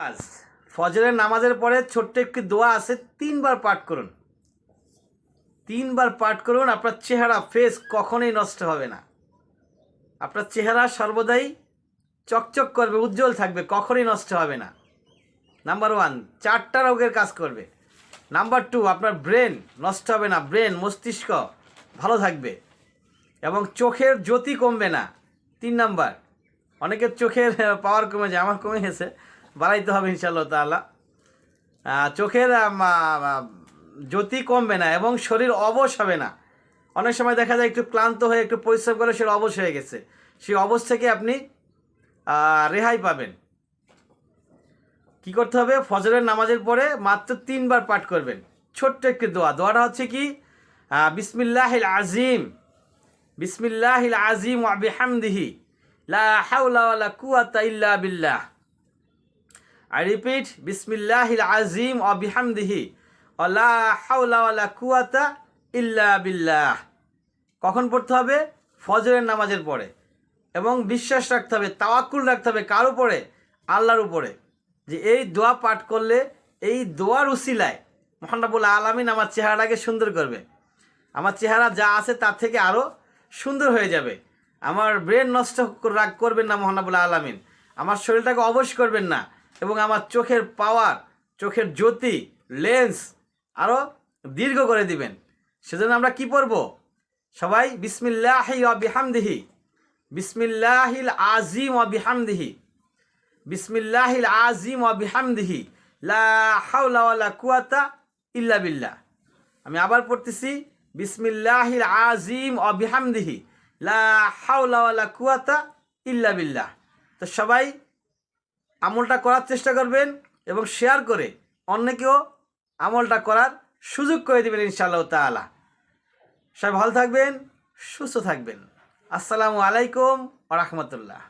আজ ফজরের নামাজের পরে ছোট্ট একটি দোয়া আছে, তিনবার পাঠ করুন। তিনবার পাঠ করুন, আপনার চেহারা ফেস কখনোই নষ্ট হবে না। আপনার চেহারা সর্বদাই চকচক করবে, উজ্জ্বল থাকবে, কখনোই নষ্ট হবে না। নাম্বার ওয়ান চারটা রোগের কাজ করবে। নাম্বার টু আপনার ব্রেন নষ্ট হবে না ব্রেন মস্তিষ্ক ভালো থাকবে এবং চোখের জ্যোতি কমবে না। তিন নাম্বার অনেকের চোখের পাওয়ার কমে যায়, আমার কমে গেছে। বাড়াইতে হবে ইনশাল্লাহ আহ, চোখের জ্যোতি কমবে না এবং শরীর অবশ হবে না। অনেক সময় দেখা যায় একটু ক্লান্ত হয়ে একটু পরিশ্রম করে সে অবশ হয়ে গেছে। সেই অবশ থেকে আপনি রেহাই পাবেন। কি করতে হবে? ফজরের নামাজের পরে মাত্র তিনবার পাঠ করবেন। ছোট্ট একটি দোয়া। দোয়াটা হচ্ছে কি? বিসমিল্লাহিল আজিম। বিসমিল্লাহিল আজিম ওয়া বিহামদিহি। লা হাওলা ওয়ালা কুওয়াতা ইল্লা বিল্লাহ। আই রিপিট বিসমিল্লাহিল আজিম ওয়া বিহামদিহি হাওলা কুওয়াতা ইল্লা বিল্লাহ কখন পড়তে হবে? ফজরের নামাজের পরে। এবং বিশ্বাস রাখতে হবে, তাওয়াক্কুল রাখতে হবে কার উপরে? আল্লাহর উপরে। যে এই দোয়া পাঠ করলে, এই দোয়ার উসিলায় মহানবুল আলমিন আমার চেহারাটাকে সুন্দর করবে। আমার চেহারা যা আছে তার থেকে আরও সুন্দর হয়ে যাবে। আমার ব্রেন নষ্ট রাগ করবেন না মহানবুল আলমিন। আমার শরীরটাকে অবশ করবেন না। এবং আমার চোখের পাওয়ার চোখের জ্যোতি লেন্স আরও দীর্ঘ করে দিবেন। সেজন্য আমরা কি পড়ব? সবাই বিসমিল্লাহ বিহামদিহি। বিসমিল্লাহিল আজিম ও বিহামদিহি। বিসমিল্লাহিল আজিম ও বিহামদিহি। লা কুয়াতা ইল্লা বিল্লাহ। আমি আবার পড়তেছি, বিসমিল্লাহিল আজিম ও বিহামদিহি। লা কুয়াতা ইল্লা বিল্লাহ। তো সবাই আমলটা করার চেষ্টা করবেন এবং শেয়ার করে অন্যকেও আমলটা করার সুযোগ করে দেবেন ইনশাআল্লাহ তালা সবাই ভালো থাকবেন, সুস্থ থাকবেন। আসসালামু আলাইকুম রহমতুল্লাহ।